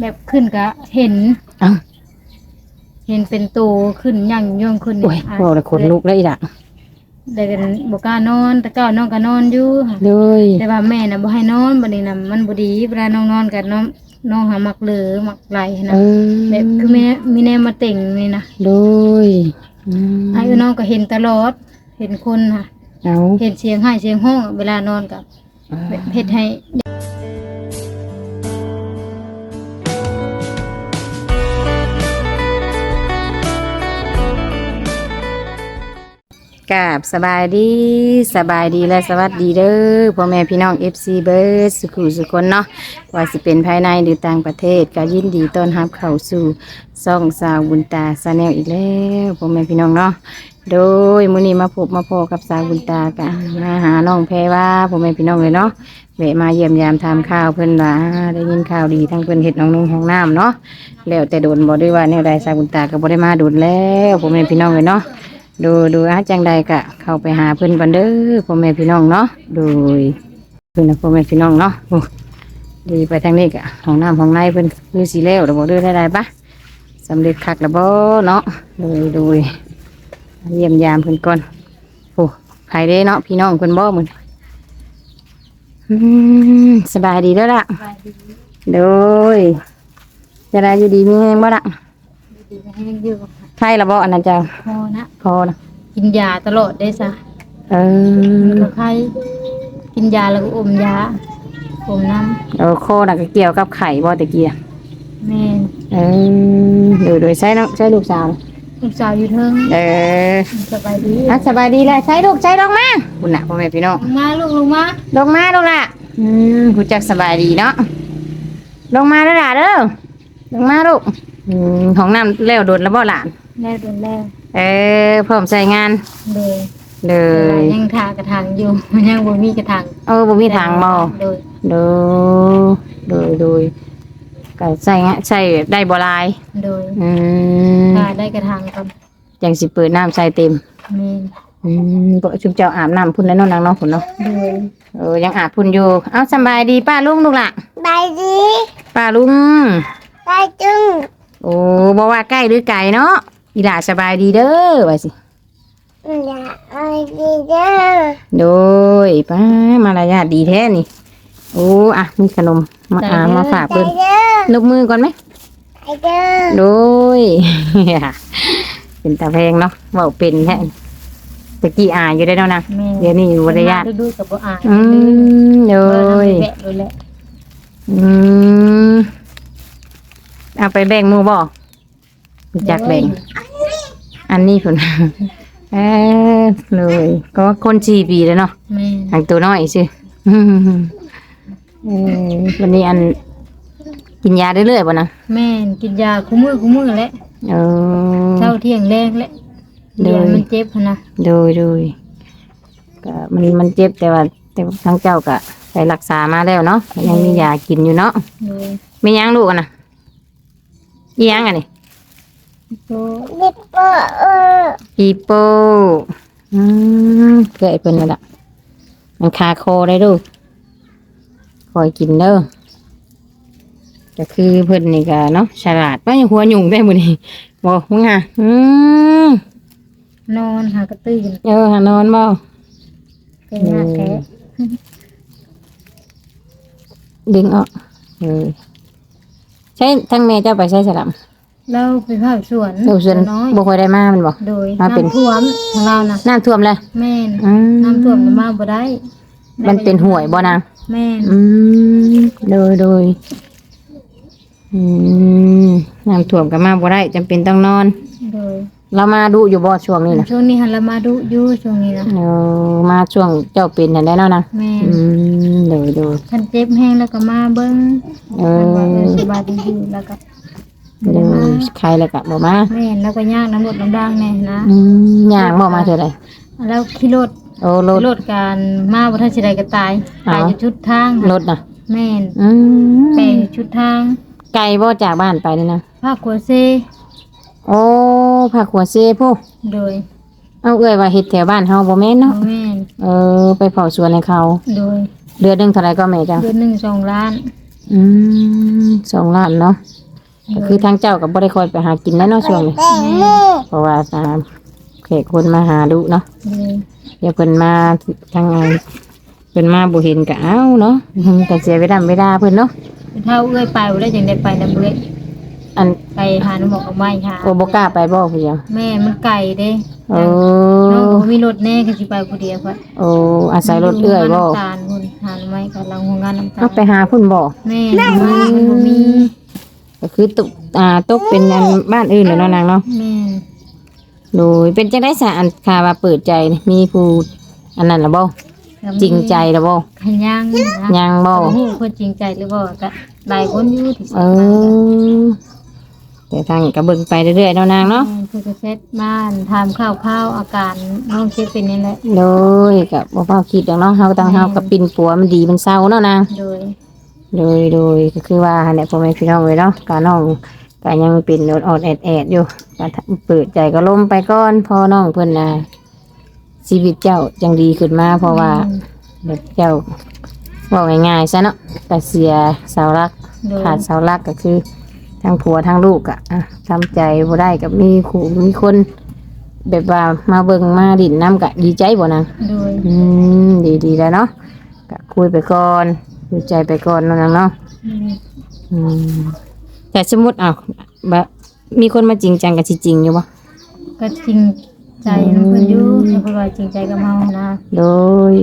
แบบขึ้นก็เห็น เอ้า เห็นเป็นโตขึ้นย่างย่องขึ้นโอ้ยบอกเลยคนลุกเลยอีด่ะได้กันบ่กล้านอนแต่ก็น้องก็นอนอยู่ค่ะ เลยแต่ว่าแม่น่ะบ่ให้นอนบัดนี้น่ะมันบ่ดีเวลาน้องนอนกันน้องน้องหามักเหลือมักไหลเอนะอแบบคือมีมีแนวมาเต่งนี่นะเลยอืมไอ้น้องก็เห็นตลอด เห็นคนค่ะ เอาเห็นเสียงไห้เสียงห้องเวลานอนกับแบบเฮ็ดให้ กาบสบายดีสบายดีและสวัสดีเด้อพ่อแม่พี่น้อง FC เบิร์ดสุขุสุคนเนาะว่าสิเป็นภายในหรือต่างประเทศก็ยินดีต้อนรับเข้าสู่ซ่องสาวบุญตาซาแนลอีกแล้วพ่อแม่พี่น้องเนาะโดยมื้อนี้มาพบมาพอกับสาวบุญตากะมาหาน้องแพรว่าพ่อแม่พี่น้องเลยเนาะแวะมาเยี่ยมยามทำข้าวเพิ่อนว่าได้ยินข่าวดีทั้งเพิ่อนเฮ็ดน้องนุ่งห้องน้ำเนาะแล้วแต่โดนบ่ได้ว่าแนวใดสาวบุญตาก็บ่ได้มาโดนแล้วพ่อแม่พี่น้องเลยเนาะ ดูดูอาจังใดกะเข้าไปหาเพื่อนกันเด้อพ่อแม่พี่น้องเนาะโดยเพื่อนพ่อแม่พี่น้องเนาะโอ้ดีไปทางนี้กะห้องน้ำห้องในเพื่อนคือสีเลวเดี๋ยวบอกเด้อได้ไรปะสำเร็จคักแล้วบ่เนาะโดยโดยเยี่ยมยามเพื่อนก่อนโอ้ใครเด้เนาะพี่น้องเพื่อนบ่มึงอืมสบายดีแล้วล่ะโดยจะได้อยู่ดีมีแรงบ่ล่ะดีให้อยู่กับ ใช่ละบ่อันนั้นจ้าพอนะพอนะกินยาตลอดได้ซะเออก็ไข้กินยาแล้วก็อมยาอมน้เออโคน่ะก็เกี่ยวกับไข่บ่ตะเกียำแม่นเออโดยโดยใช้น้องใช้ลูกสาวนะลูกสาวอยู่เทิงเออสบายดีอะสบายดีแล้วใช้ลูกใช้ลงมาคุณน่ะพ่อแม่พี่น้อง ลงมาลูกลงมาลงมาลงละอืมคุณจักสบายดีเนาะ ลงมาแล้วล่ะเด้อ ลงมาลูกอืมของน้ำแล้วโดนแล้วบ่หลาน แม่โดนแล้วเออพร้อมใช้งานเลยเลแต่ยยังทากระถางอยู่ ยังบ่มีกระถางเออบ่มีทางบ่โดยโดยโดยโดยก็ใช้งานใช้ได้บ่หลายโดยอืมถ้าได้กระถางกับจังสิเปิดน้ำใส่เต็มแม่นอืมบ่ชุมเจ้าอาบน้ำพุ่นแล้วเนาะนางเนาะพุ่นเนาะโดยเออยังอาบพุ่นอยู่เอาสำบายดีป้าลุงลูกล่ะไปดีป้าลุงไปจึงโอ้บ่ว่าใกล้หรือไกลเนาะ อีหล่าสบายดีเด้อว่าสิอย่าไปดีเด้อโดยป้ามารยาทดีแท้นี่ โอ้อะมีขนมมาอามาฝากไปเพิ่นเด้อลบมือก่อนไหมไปเด้อโดย เป็นตาแพงเนาะเว้าเป็นแท้ตะกี้อายอยู่ได้แล้วนะแม่นเดี๋ยวนี้อยู่บ่ได้ญาติดูๆกับบ่อ่านอืมโดเออยทำแบะเลยแหละอืมเอาไปแบ่งหมูบ่ รู้จักแบ่ง อันนี้ผลเออเลยก็คนสี่ปีแล้วเนาะแม่นทางตัวน้อยสิเออวันนี้อัน กินยาเรื่อยๆป่ะนะแม่นกินยาคู่มือคู่มือแหละเออ เช้าเที่ยงแรงแหละโดยเดี๋ยวมันเจ็บหั้นนะโดยโดยก็มันมันเจ็บแต่ว่า แต่ว่าทั้งเจ้าก็ไปรักษามาแล้วเนาะยังมียากินอยู่เนาะโดยไม่ยังลูกอะนะอีหยังอันนี้ โตดิปเปอร์เออปีโป้อืมเกยเป็นแล้วล่ะมันคาโคได้ดูคอยกินเด้อก็คือเพิ่นนี่ก็เนาะฉลาดว่ายังหัวหยุ่งได้บ่นี่บอกมึงอะอืมนอนหากระตื้นเออหานอนบ่เป็นหน้าแท้ดึงออกเออใช่ทั้งแม่เจ้าไปใช้สลับ เราไปภาคสวนเดี๋ยวส่วนน้อยบ่ค่อยได้มามันบ่ โดยมาเป็น น้ำท่วมของเรานะน้ำท่วมเลยแม่นอืมน้ำท่วมมันมาบ่ได้มันเป็นห่วยบ่นาง แม่นอืมโดยโดยอืมน้ำท่วมก็มาบ่ได้จำเป็นต้องนอน โดยเรามาดูอยู่บ่ช่วงนี้นะช่วงนี้หันเรามาดูอยู่ช่วงนี้นะเออมาช่วงเจ้าเป็นนั่นได้แล้วนะแม่นอืมโดยโดย คันเจ็บแห้งแล้วก็มาเบิ่งเอคันว่าเอออสบายดีอยู่แล้วก็ โดยใครแล้วก็บ่มาแม่นแล้วก็ย่างน้ำรดน้ำด่างแน่นะอืมย่างบ่มาเท่าไหร่แล้วขี่รถโอ้รถ รถการมาบ่ทันสิได้ก็ตายอ๋อตายอยู่ชุดทางรถน่ะแม่นอืมแปลงอยู่ชุดทาง ไกลบ่จากบ้านไปนี่นะภาคกัวเซโอ้ผักหัวเซผู้โดย เอาเอ้ยว่าเฮ็ดแถวบ้านเฮาบ่แม่นพ่อเนาะแม่นเออ ไปเผาสวนให้เขา โดย เดือนหนึงเท่าไหร่ก็แม่จ้ะเดือนหนึ่งสองล้านออืมสองล้านเนาะ ก็คือทางเจ้ากับบ่ได้คอยไปหากินแล้วเนาะช่วงนี้แตงโมเพราะว่าตามแขกคนมาหาดูเนาะเลยเดี๋ยวเพิ่นมาทางไงเพิ่นมาบ่เห็นก็เอ้าเนาะอืมก็เสียเวลาเวลาเพิ่นเนาะเท่าเอ้ยไปบ่ได้จังได้ไปนำเอ้ยอันไปหาน้ำหมอกกับไม้ค่ะโอบ่กล้าไปบ่ผู้เดียวแม่มันไก่เด้โอ้น้องบ่มีรถแน่ก็สิไปผู้เดียวค่ะโอ้อาศัยรถเอื้อยบ่น้ำตาลพุ่นหาไม้กับลังโรงงานน้ำตาลเอาไปหาเพิ่นบ่แม่ทำไมมันบ่มี ก็คือตกอ่าตกเป็นอันบ้านอื่นเลยเนาะนางเนาะแม่โดยเป็นจังได๋ซะอันคาว่าเปิดใจนี่มีผู้อันนั้นล่ะบ่จริงใจล่ะบ่ขันยังนะยังบ่โอ้โหเพิ่นจริงใจหรือบ่ก็หลายคนอยู่ที่เออแต่ทางก็เบิ่งไปเรื่อยๆเนาะนางเนาะแม่เพิ่นก็เซ็ตบ้านถามข้าวๆอาการน้องเจ็บเป็นนี่แหละ โดยก็บ่พอคิดดอกเนาะเฮาตั้งเฮากับปิ่นปัวมันดีมันเศร้าเนาะนางโดย โดยโดยก็คือว่าเนี่ยพ่อแม่พี่น้องเลยเนาะกาน้องก็ยังเป็นอดอดๆแอดแอดๆอยู่ก็เปิดใจก็ล้มไปก่อนพอน้องเพิ่นน่ะชีวิตเจ้าจังดีขึ้นมาเพราะว่าเด็กเจ้าบอกง่ายๆซะเนาะก็เสียเสาหลักโดยขาดเสาหลักก็คือทั้งผัวทั้งลูกอะอะทำใจบ่ได้กับมีขู่มีคน แบบว่ามาเบิ่งมาดินน้ำกะดีใจบ่นางโดยอืมดีดีแล้วเนาะก็คุยไปก่อน ดูใจไปก่อนเนาะนางเนาะอืมอืมแต่สมมติอ้าวแบบมีคนมาจริงจังกับจริงอยู่ปะก็จริงใจน้ำเพิ่นอยู่เพราะว่าจริงใจกับเฮานะ โดย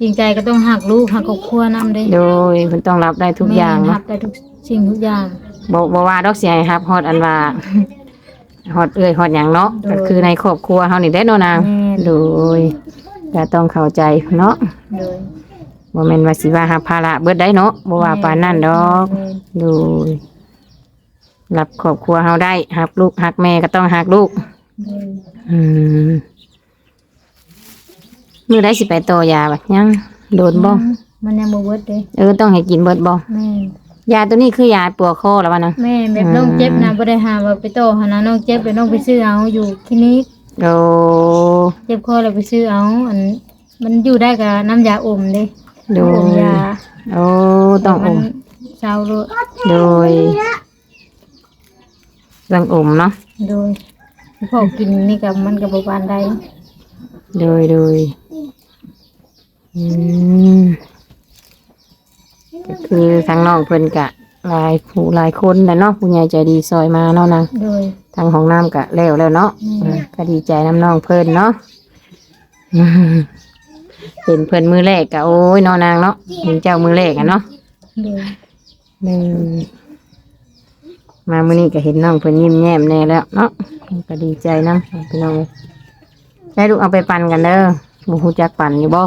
จริงใจก็ต้องหักลูกหักครอบครัวนำเด้โดยมันต้องรับได้ทุกอย่างแม่รัเนาะบได้ทุกสิ่งทุกอย่างบอกบอกว่าดอกเสียครับฮอดอันว่าฮอดเอ้ยฮอดอย่างเนาะโดยก็คือในครอบครัวเฮานี่ได้เนาะนางแม่น โดยก็ต้องเข้าใจเนาะโดย บ่แม่นว่าสิว่าหาภาระเบิดได้เนาะบ่ว่าปานนั้นดอกแม่นโดยรับครอบครัวเฮาได้ฮักลูกฮักแม่ก็ต้องฮักลูกโดยอืมมือได้สิไปต่อยาบัดยังโดนบ่มันยังบ่เบิดเด้เออต้องให้กินเบิดบ่แม่ยาตัวนี้คือยาปวดคอแล้ววะนะแม่แบบน้องเจ็บนะบ่ได้หาว่าไปโตหานะน้องเจ็บไปน้องไปซื้อเอาอยู่คลินิกโอ้เจ็บคอแล้วไปซื้อเอาอันมันอยู่ได้กับน้ำยาอมเด้ โดอมยยาโอ้ต้องอมันมเศร้าโลดโดยต้องอมเนาะโดยพอกินนี่กับมันกับบ่ปานใดโดยโดยอืมก็คือทางน้องเพิ่นกะหลายผู้หลายคนแหละเนาะผู้ใหญ่ใจดีซอยมาเนาะนางโดยทางห้องน้ำกะแล้วแล้วเนาะอืมเออก็ดีใจน้ำน้องเพิ่นเนาะอืม เห็นเพิ่นมือแรกกะโอ้ยเนอนางเนาะเห็นเจ้ามือแรกอะเนาะโดยหนึ่งมามื้อนี้ก็เห็นน้องเพิ่นยิ้มแย้มแน่แล้วเนาะก็ดีใจนำพี่น้องเอ้ยใช้ลูกเอาไปปั่นกันเด้อบ่ฮู้จักปั่นอยู่บ่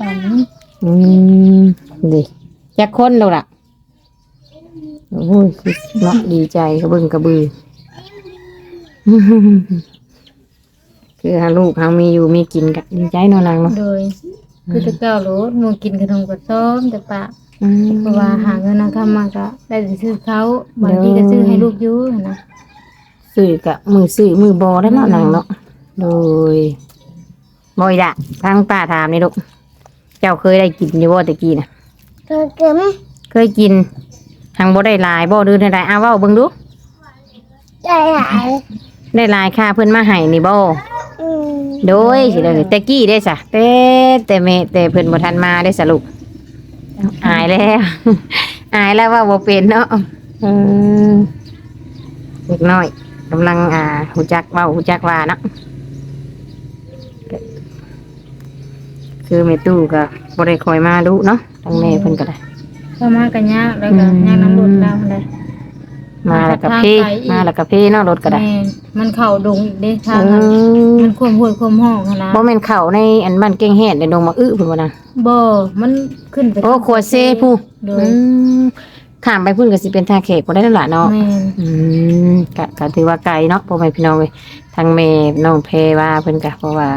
ปันอืมดิจักคนดูล่ะโอ้ยคือเนาะดีใจกระเบึงกระบือ คือหาลูกเฮามีอยู่มีกินกันดีใจเนาะนางเนาะโดย คือแตะเก้าโลดหมูกินขนมกับซ้อมแต่ปะอืม เพราะว่าหาเงินนะคะมาก็ได้แต่ซื้อเขาบางทีก็ซื้อให้ลูกอยู่หั้นนะซื้อกะมือซื้อมือบอได้เนาะนางเนาะโดยบ่อยละทางป้าถามนี่ลูกเจ้าเคยได้กินอยู่บ่ตะกี้น่ะก็เกิมเคยกินทางบ่ได้หลายบ่ดื้อได้หลายอ้าวเว้าเบิ่งดู ได้หลายได้หลายค่าเพิ่นมาให้นี่บ่อืม โดยสิเด้อแต่กี้ได้ซะแต่แต่แม่แต่เพิ่นบ่ทันมาได้สรุปอายแล้ว อายแล้วว่าบ่เป็นเนาะเออเด็กน้อยกำลังอ่าหูจักเว้าหูจักว่าเนาะคือแม่ตู้ก็บ่ได้คอยมาดูเนาะทางแม่เพิ่นก็ได้เข้ามากันยากแล้วก็อืมยากน้ำรดแล้วเลย มาแล้วก็เพทางไกลอีกมาแล้วก็เพเนาะรถก็ได้แม่นมันเข่าดงอีกเด้ทาเองนั้นอมันควมห้วยควมห้องหั้นนะบ่แม่นเข้าในอันบ้านเก่งแฮดในดงมะอื้อเพิ่นบ่นะบ่มันขึ้นไปโอ้ขวดเซผู้โดอืยมข้ามไปพุ่นก็สิเป็นทางเขตบ่ได้แล้วล่ะเนาะ แม่นอืมก็ก็ถือว่าไกลเนาะพ่อแม่พี่น้องเว้ยทางแม่น้องเพว่าเพิ่นก็เพราะว่า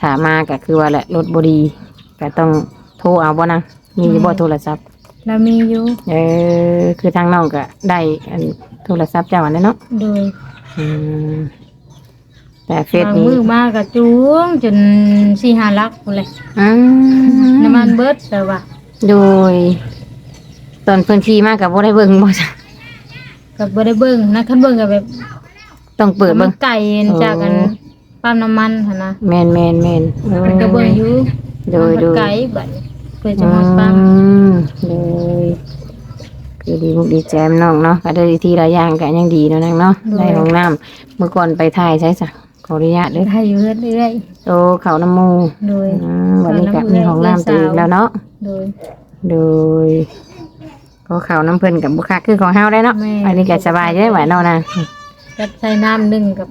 ถ้ามาก็คือว่าแหละรถบ่ดีก็ต้องโทรเอาบ่นะมีอยู่บ่โทรศัพท์ แล้วมีอยู่เออ คือทางน้องก็ได้อันโทรศัพท์เจ้าอันนั้นเนาะโดยอืมแต่เฟซบางนี้มือมากระจุงจนสี่ห้าลักพุ่นเลยอืมน้ำมันเบิดแต่ว่าโดย ตอนเพิ่นขี่มาก็บ่ได้เบิ่งบ่จ้ะก็บ่ได้เบิ่งนะคันเบิ่งก็แบบต้องเปิดมัเบิ่นงไก่จากกันปั๊มน้ำมันหั่นนะแม่นแม่นแม่นมันก็เบิ่งอยู่โดยโดมันยไก่บัดเพื่อจะมาปั๊มอืม เลยคือดีมุกดีแจมน้องเนาะก็ได้ทีละอย่างก็ยังดีเนาะนางเนาะในห้องน้ำเมื่อก่อนไปถ่ายใช้จ้ะขออนุญาตเด้อได้อยู่เรื่อยโตเขาน้ำมูๆโดย อืมวันนี้ก็มีห้องน้ำตัวเองแล้วเนาะโดย โดยก็เขาน้ำเพิ่นกับบุคักคือของเฮาได้เนาะแม่ อันนี้ก็สบายได้ไหวเนาะนะก็ใช้น้ำหนึ่งกับ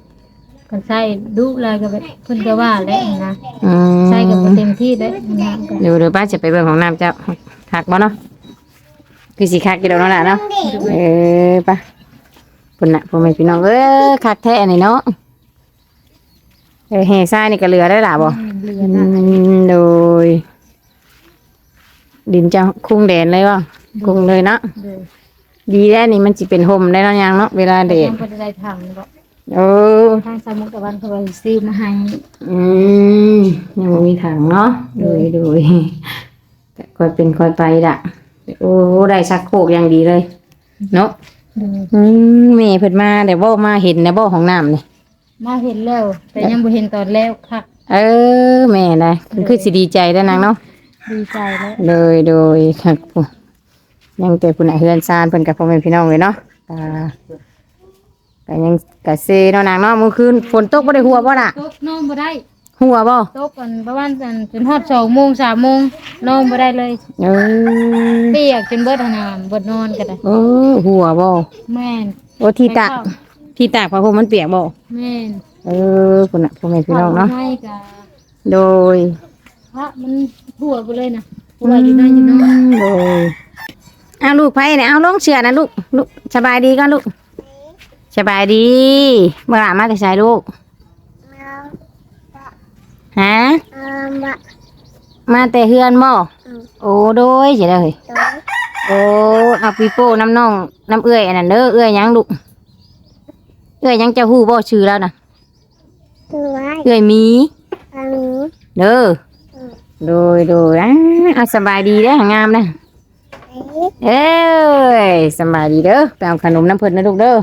กันใช้ดุเลยก็แบบเพิ่นก็ว่าแล้วนะอืมใช้กับบ่เต็มที่ได้น้ำก็เดี๋ยวเดี๋ยวป้าจะไปเบิ่งของน้ำเจ้า คักบ่เนาะคือสิคักกี่ดอกเนาะล่ะเนาะเออไป้าปุ่นน่ะพ่อแม่พี่น้องเออคักแท้อันนี้เนาะเออแห่ซ่ายนี่ก็เหลือได้ล่ะบ่เหลืออืนะมโดย ดินจะคุ้งแดนเลยบ่คุ้งเลยเนาะโดยดีแล้วนี่มันสิเป็นห่มได้แล้วยังเนาะเวลาเดยัดงบ่ได้ทำก็โอ้ทางสมุทรตะวันเขาไปซื้อมาให้ อืมยังบ่มีถังเนาะโดยโดย แต่คอยเป็นคอยไปด่ะโอ้ได้ชักโครกอย่างดีเลย เนาะโดยอืมแม่เพิ่นมาแต่บ่มาเห็นนะบ่ของน้ำนี่มาเห็นแล้ว แต่ยังบ่เห็นตอนแล้วคักเออแม่นะคือคือสิดีใจแล้วนางเนาะดีใจแล้วโดยโดยครับผู้ยังแต่ผู้น่ะเฮือนซานเพิ่นกับพ่อแม่พี่น้องเลยเนาะอ่าก็ยังกะเซเนาะนางเนาะมื้อคืนฝนตกบ่ได้หัวบ่ล่ะตกนอนบ่ได้ หัวบ่ตกกันประมาณกันจนฮอด2โมง3โมงนอนบ่ได้เลยเออเปียกจนเบิดหนามเบิดนอนก็ได้โอ้หัวบ่แม่นโอ้ที่ตากที่ตากผ้าห่มมันเปียกบ่แม่นเออผู้น่ะพ่อแม่พี่น้องเนาะให้กะโดยพระมันทั่วไปเลยนะทั่วอยู่นั่นอยู่นั่นโดยเอาลูกไผเนี่ยเอาลงเชือนะลูกลูกสบายดีก่อนลูกสบายดีเมื่อไหร่มาแต่ใช้ลูกเอา ฮะเอามามาแต่เฮือนบ่อืมโอ้โดยเสียเลยตัวโอ้เอาปีโป้น้ำน่องน้ำเอื้อยอันนั้นเด้อเอื้อยหยังลูกเอื้อยหยังเจะฮู้บ่ชื่อแล้วนะตัวไว้เอื้อยหมีอันนี้เด้ออืมโดยโดยอ่าเอาสบายดีเด้องามนะเอ๊ะเอ้ยสบายดีเด้อไปเอาขนมน้ำเพิ่นนะลูกเด้อ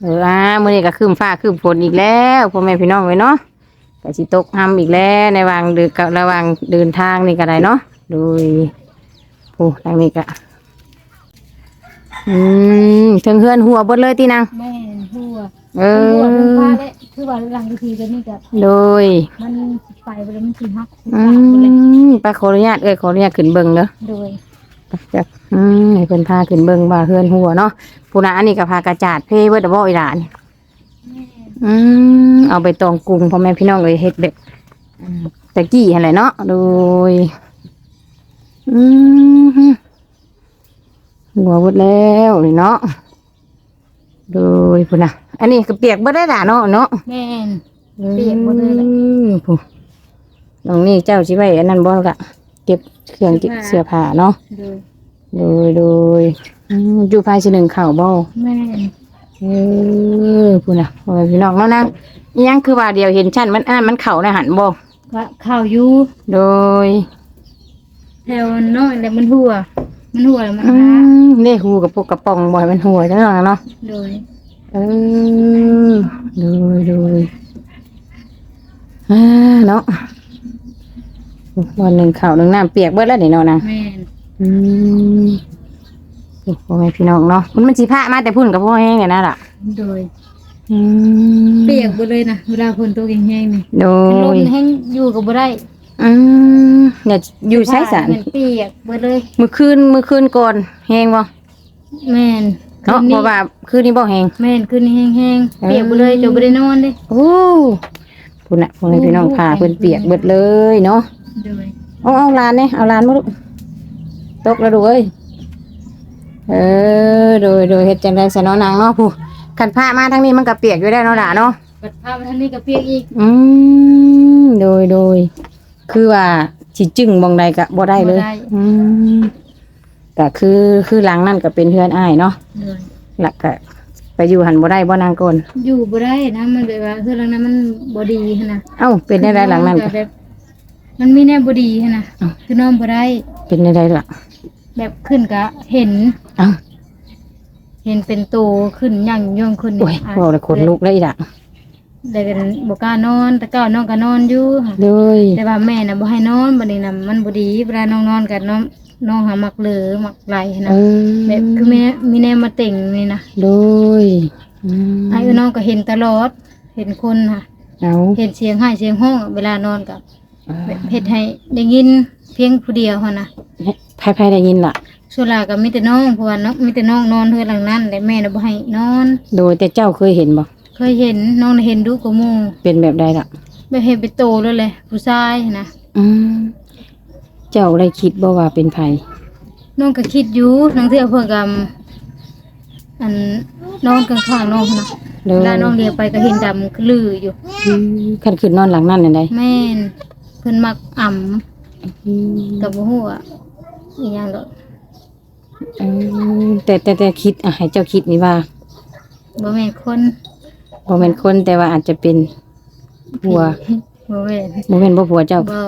เอออ่ามื้อนี้ก็คืมฟ้าคืมฝนอีกแล้วพ่อแม่พี่น้องเว้ยเนาะ ก็สิตกห้ำอีกแล้วในวางเดือกับระหว่างเดินทางนี่ก็ได้เนาะโดยโอ้ทางนี้ก็อืมถึงเฮือนหัวเบดเลยตีนางแม่นทั่วเอทั่วเป็นอผ้าและคือว่าหลังทีก็นี่ก็โดยมันไปไปแล้วมันสิฮักอืมไปขออนุญาตเอ้ยขออนุญาตขึ้นเบิ่งเด้อโดยจักอืมให้เพิ่นพาขึ้นเบิ่งว่าเฮือนหัวเนาะผู้น่ะอันนี้ก็พากระจาดเพ่เบิดอะบ่อีหลาน อืมเอาไปตองกรุงพ่อแม่พี่น้องเลยเฮ็ดแบบอืมตะกี้อะไรเนาะโดยอืมหัวหมดแล้วนี่เนาะโดยพุ่นน่ะ อันนี้ก็เปียกบ่ได้ด่าเนาะเนาะแม่นเปียกหมดเลยแหละอืมผู้น้องนี่เจ้าสิไว้อันนั้นบ่ล่ะเก็บเครื่องเก็บเสื้อผ้าเนาะโดยโดยโดยอืมอยู่ภายสิหนึ่งเข่าวบ่แม่น เออพูดนะพ่อแม่พี่น้องแล้วนะอิหยังคือว่าเดียวเห็นชั้นมันอันนั้นมันเข่าในหันบ่ก็ข้าวอยู่โดยแถวน้อยแล้วมันหัว มันหัวแล้วมันอืหามเล่หูกับพวกกระป๋องบ่อยมันหัวจังเนาะ โดยเออโดยโดยอ่าเนาะวันหนึ่งเข่าวหนึ่งน้ำเปียกเบิดแล้วนี่เนาะนะแม่นอืม พ่อแม่พี่น้องเนาะมันมันสิพามาแต่พุ่นกับพ่อแห้งเนี่ยนะล่ะโดย อืมเปียกหมดเลยนะเวลาฝนตกแห้งๆนี่โดลมยแห้งอยู่ก็บ่ได้อืมเนี่ยอยู่ใช้สารมันเปียกหมดเลย มือคืนมือคืนก่อนแห้งบ่แม่นเนาะคืนเพนี้ราะว่าคืนนี้บ่แห้ง แม่นคืนนี้แห้งๆเปียกหมดเลยจนบ่ได้นอนเด้โอ้พุ่นน่ะพ่อแม่พี่น้องพาเพิ่นเปียกเบิดเลยเนาะโดยเอาเอาหลานเนี่ยเอาหลานมาลูกตกแล้วดูกเอ้ย เออ โดยโดยเฮ็ดจังได๋ซะเนาะนางเนาะผู้คันพามาทางนี้มันก็เปียกอยู่ได้วเนาะล่ะเนาะปัดพามาทางนี้ก็เปียกอีกอืมโดยโดยคือว่าสิจึงมองใดก็บ่ได้เลยบ่ได้อืมก็คือคือหลังนั่นก็เป็นเพื่อนอ้ายเนาะโดยหลักก็ไปอยู่หันบ่ได้บ่นางก่อนอยู่บ่ได้นะมันแบบว่าคือหลังนั้นมันบ่ดีหั้นนะเอ้าเป็นได้ไรหลังนั้นก็แบบมันมีแนวบ่ดีหั้นนะอ้าวคือนอนบ่ได้เป็นได้ไรล่ะ แบบขึ้นก็เห็นเอ้าเห็นเป็นโตขึ้นย่างย่องขึ้นโอ้ยอะบอกเลยขนลุกเลยอีกละได้กันบ่กล้านอนแต่เก้าน้องก็นอนอยู่ค่ะเลยแต่ว่าแม่น่ะบ่ให้นอนบัดนี้น่ะมันบ่ดีเวลาน้องนอนกันน้องน้องหามักเหลือมักไหลเอนะอแบบคือมีมีแนวมาเต่งนี่นะเลยอืมไอ้น้องก็เห็นตลอด เห็นคนค่ะ เอาเห็นเสียงไห้เสียงห้องเวลานอนกับแบบเฮ็ดให้ได้ยินเพียงผู้เดียวหั่นน่ะไพ่ไพ่ได้ยินล่ะส่วนหลายก็มีแต่น้องเพราะว่าน้องมีแต่น้องนอนเฮือนหลังนั้นแต่แม่น่ะบ่ให้นอน โดยแต่เจ้าเคยเห็นบ่เคยเห็นน้องน่ะเห็นดูกว่าหมู่เป็นแบบใดล่ะแบบเห็นเป็นโตเลยแหละผู้ชายนะอืมเจ้าได้คิดบ่ว่าเป็นไผน้องก็คิดอยู่นังเทื่อเพิ่นก็อันนอนข้างๆน้องนะเลเวยลาน้องเรียกไปก็เห็นดำคือลืออยู่ อืมคันขึ้นนอนหลังนั่นน่ะได้แม่นเพิ่นมักอ่อืมำกับบ่ฮู้ว่า อีหยังดอกเออแต่แต่แต่คิดอะให้เจ้าคิดนี่ว่าบ่แม่นคนบ่แม่นคนแต่ว่าอาจจะเป็นผัวบ่แม่นบ่แม่นบ่ผัวเจ้าบ่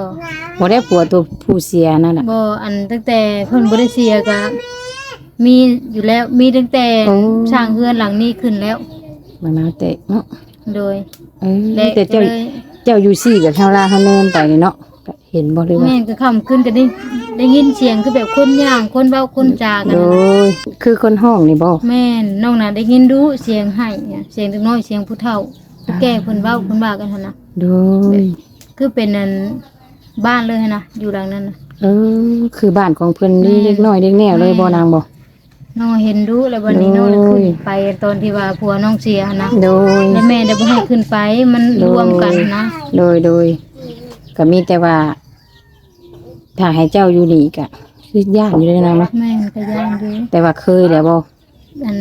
บ่ได้ผัวตัวผู้เสียนั่นน่ะบ่อันตั้งแต่เพิ่นบ่ได้เสียก็มีอยู่แล้วมีตั้งแต่โอ้สร้างเฮือนหลังนี้ขึ้นแล้วมะนาวเตะเนาะโดยเออและแต่เจ้าก็เลยเจ้าอยู่ซี่กับเฮาลาเฮาแนมไปนี่เนาะก็เห็นบ่หรือว่าแม่นก็ค่ำขึ้นก็ได้ ได้ยินเสียงคือแบบคนย่างคนเว้าคนจากันโดน่ะยคือคนห้องนี่บ่แม่นน้องน่ะได้ยินดูเสียงไห้เนี่ยเสียงเด็กน้อยเสียงผู้เฒ่าผู้แก่เพิ่นเว้าเพิ่นว่ากันหั่นน่ะ โดยคือเป็นอันบ้านเลยหั่นน่ะอยู่หลังนั้นน่ะ เออคือบ้านของเพิ่นนี่แม่เล็กน้อยเล็กแนวเลยบ่นางบ่ น้องเห็นดูแล้ววันนี้น้องเลยโอ้ขึ้ยนไปตอนที่ว่าผัวน้องเสียหั่นนะโดย แล้วแม่ได้บ่ให้ขึ้นไปมันโดยรวมกันนะ โดยโดยก็มีแต่ว่า ถ้าให้เจ้าอยู่นี่ก็คือยากอยู่เลยนะเนาะแม่ก็ย่างอยู่แต่ว่าเคยแล้วบ่อัน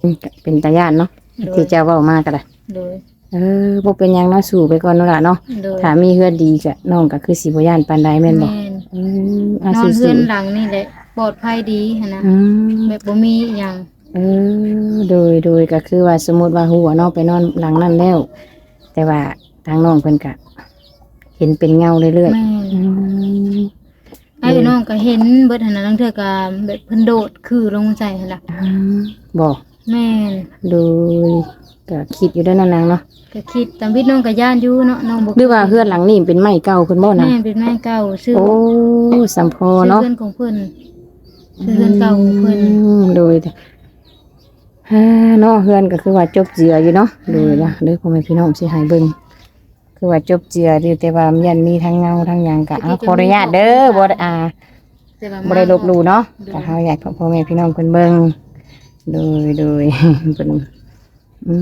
อืมก็เป็นตาย่านเนาะโดยที่เจ้าเว้ามาก็ได้โดยเออบ่เป็นหยังเนาะสู้ไปก่อนเนาะล่ะเนาะโดยถ้ามีเฮือดดีก็น้องก็คือสิบ่ย่านปานใดแม่นบ่แม่นอืมอะนอนสู้เฮือนหลังนี่แหละปลอดภัยดีหั่นนะๆอืม แบบบ่มีอิหยังเออโดยโดยก็คือว่าสมมติว่าหัวเนาะไปนอนหลังนั่นแล้ว แต่ว่าทางน้องเพิ่นก็ เห็นเป็นเงาเรื่อยแม่นๆอืมไอ้น้องก็เห็นเบิดหั่นน่ะลังเทื่อก็แบบเพิ่นโดดคือลงใจหั่นล่ะอ่าบอกแม่นโดยก็คิดอยู่ด้วยนั่นนางเนาะก็คิดตามวิทย์น้องก็ย่านอยู่เนาะน้องบ่หรือว่าเฮือนหลังนี้เป็นไม้เก่าเพิ่นบ่นะแม่เป็นแม่เก่าซื้อโอ้สัมพอซื้อเนาะ เพื่อนของเพิ่นซื้อเพื่อนเก่าของเพิ่น อืมโดยฮ่าเนาะเฮือนก็คือว่าจบเจืออยู่เนาะโดยละเด้อพ่อแม่พี่น้องสิให้เบิ่ง คือว่าจบเจืออยู่แต่ว่ามันยันมีทั้งเงาทั้งหยังก็เอาขออนุญาตเด้อบ่ได้อ่าแต่ว่าบ่ได้ลบหลู่เนาะก็เฮาอยากให้พ่อแม่พี่น้องเพิ่นเบิ่งโดยโดย เพิ่นอื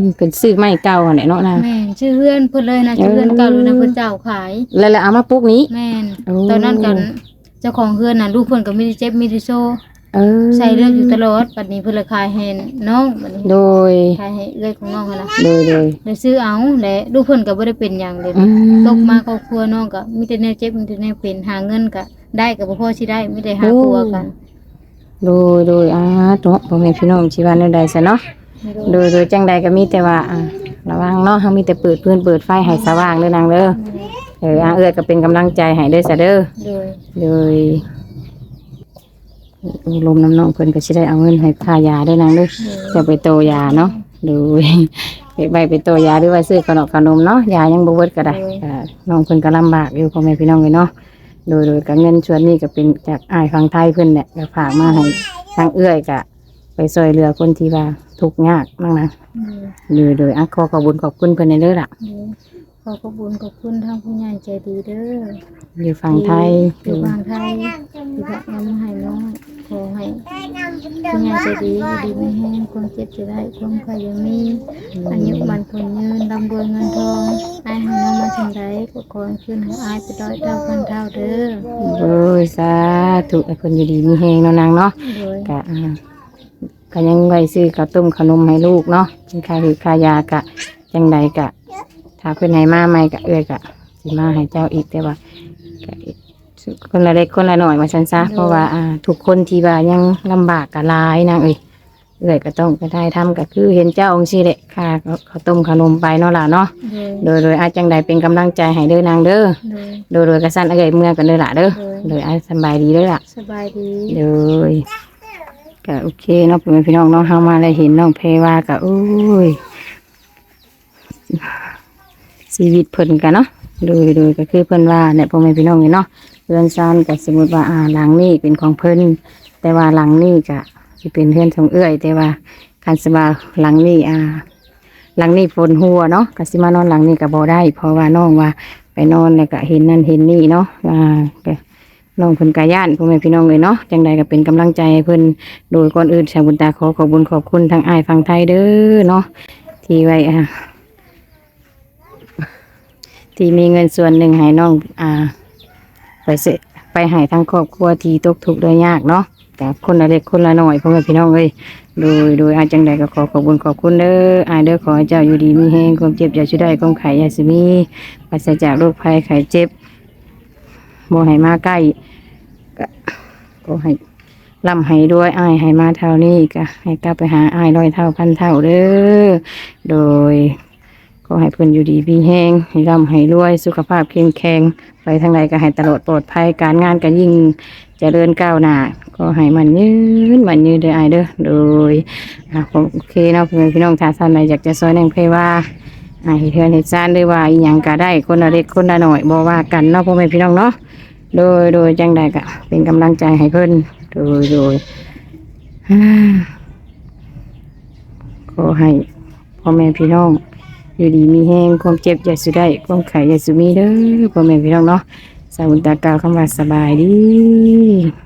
มเป็นซื้อไม้เก่าหั่นแหละเนาะนางแม่นชื่อเพื่อนเพิ่นเลยนะชื่อเพื่อนเก่าเลยนะเพิ่นเจ้าขาย แล้วแล้วเอามาปลูกนี้ แม่นโอ้ตอนนั้นกันเจ้าของเพื่อนน่ะลูกเพิ่นก็มีแต่เจ็บมีแต่โซ เออใส่เลือดอยู่ตลอดบัดนี้เพิ่นเลยขายให้น้องบัดนี้โดย ขายให้เอื้อยของน้องหั่นล่ะโดยโดยเลยซื้อเอาและลูกเพิ่นก็บ่ได้เป็นหยังเลยอืม ตกมาครอบครัวน้องก็มีแต่แนวเจ็บมีแต่แนวเป็นหาเงินก็ได้ก็บ่พอสิได้มีแต่หาครัวกันโดยโดยอ่าเนาะพ่อแม่พี่น้องสิว่าแนวใดซะเนาะโดยโดยจังใดก็มีแต่ว่าอ่าระวังเนาะเฮามีแต่เปิดพื้นเปิดไฟให้สว่างเด้อนางเด้อเอออ่าเอื้อก็เป็นกำลังใจให้เด้อซะเด้อ โดย โดย ลมน้ำน้องเพิ่นก็สิได้เอาเงินให้ค่ายาเด้อนางเด้อจะไปโตยาเนาะโดยไปใบไปโตยาหรือว่าซื้อขนมขนมเนาะยายังบ่เบิดก็ได้ก็น้องเพิ่นก็ลำบากอยู่พ่อแม่พี่น้องเลยเนาะโดยโดยก็เงินส่วนนี้ก็เป็นจากอ้ายฝั่งไทยเพิ่นแหละก็ฝากมาให้ทางเอื้อยก็ไปช่วยเหลือคนที่ว่าทุกข์ยากนั่นนะโดยโดยโดยอะขอขอบคุญขอบคุณเพิ่นในเด้อล่ะขอขอบคุณขอบคุณทางผู้ใหญ่ใจดีเด้ออยู่ฝั่งไทยอยู่บางไทยที่พระนำให้น้อง ขอให้ผู้ใหญ่ใจดีอยู่ดีไม่แห้งความเจ็บจะได้ความใครยังมีอายุมันคนยืนร่ำรวยเงินทองไอ้ายให้น้องมาทังใดก็ขอให้ขึ้นให้อายไปด้อยเท่าพันเท่าเด้อโดยสาธุให้เพิ่นอยู่ดีมีแฮงเนาะนางเนาะโดยกะอ่าก็ยังไว้ซื้อข้าวต้มขนมให้ลูกเนาะกินข้าวหรือข้าวยากะจังใดกะถ้าเพิ่นให้มาใหม่กะเอ้อยกะสิมาให้เจ้าอีกแต่ว่ากะ คนละเล็กคนละหน่อยมาซั่นซะเพราะว่าอ่าทุกคนที่ว่ายังลำบากกะหลายนางเอ้ยเอ้อยก็ต้องไปได้ทำก็คือเห็นเจ้าองค์สิแหละค่ะข้าวต้มขนมไปเนาะล่ะเนาะโดยโดยโดยอาจังใดเป็นกำลังใจให้เด้อนางเด้อโดยโดยโดยกระสันเอ้ยเมื่อกันเด้อล่ะเด้อโดยเลยอ้ายสำบายดีเด้อล่ะ สบายดีเลยก็โอเคเนาะพ่อแม่พี่น้องเนาะเฮามาแล้วเห็นน้องเพรว่าก็โอ้ยชีวิตเพิ่นกันเนาะโดยโดยก็คือเพิ่นว่าเนี่ยพ่อแม่พี่น้องนี่เนาะ เรือนซานก็สมมติว่าอ่าหลังนี้เป็นของเพิ่นแต่ว่าหลังนี้ก็สิเป็นเรือนของเอื้อย แต่ว่าคันสมาหลังนี้อ่า หลังนี้ฝนหัวเนาะก็สิมานอนหลังนี้ก็บ่ได้ เพราะว่าน้องว่าไปนอนแล้วก็เห็นนั่นเห็นนี่เนาะอ่าน้องเพิ่นกาย่านพ่อแม่พี่น้องเลยเนาะจังใดก็เป็นกำลังใจให้เพิ่นโดยก่อนอื่นชาวบุญตาขอขอบุญขอบคุณทางอ้ายฝั่งไทยเด้อเนาะที่ไว้อ่าที่มีเงินส่วนหนึ่งให้น้องอ่า ไปเสไปให้ทางครอบครัวที่ตกทุกข์ได้ยากเนาะแต่คนละเล็กคนละหน้อยพ่อแม่พี่น้องเลยโดยโดยอาจังใดก็ขอขอบคุณขอบคุณเด้ออายเด้อขอเจ้าอยู่ดีมีแห้งความเจ็บอย่าชุดได้ความไข่อย่าสิมีปราศจากโรคภัยไข้เจ็บบ่ให้มาใกล้ก็ก็ให้ร่ำให้ด้วยอายให้มาเท่านี้ก็ให้กลับไปหาอายร้อยเท่าพันเท่าเด้อโดย ก็ให้เพิ่อนอยู่ดีมีแห้งให้ร่ำให้รวย สุขภาพเข้มแข็งไปทางใดก็ให้ตลอดปลอดภัยการงานก็ยิ่งเจริญก้าวหน้าก็ให้มันยืนมันยืนเด้อไอเด้อโดยโอเคเนาะพี่พี่น้องถ้าท่านใดอยากจะซอยแนงเพว่าอ่าเทือนเฮ็ดซ่านหรือว่าอีหยังก็ได้คนละเล็กคนละน้อยบ่ว่ากันเนาะพ่อแม่พี่น้องเนาะโดยโดยจังใดก็เป็นกำลังใจให้เพิ่นโดยโดยอ่าขอให้พ่อแม่พี่น้อง อยู่ดีมีแห้งความเจ็บอย่าสุดได้ความไข่อย่าสุมีเด้อพ่อแม่พี่น้องเนาะสาวุตากล่าวคำว่าสบายดี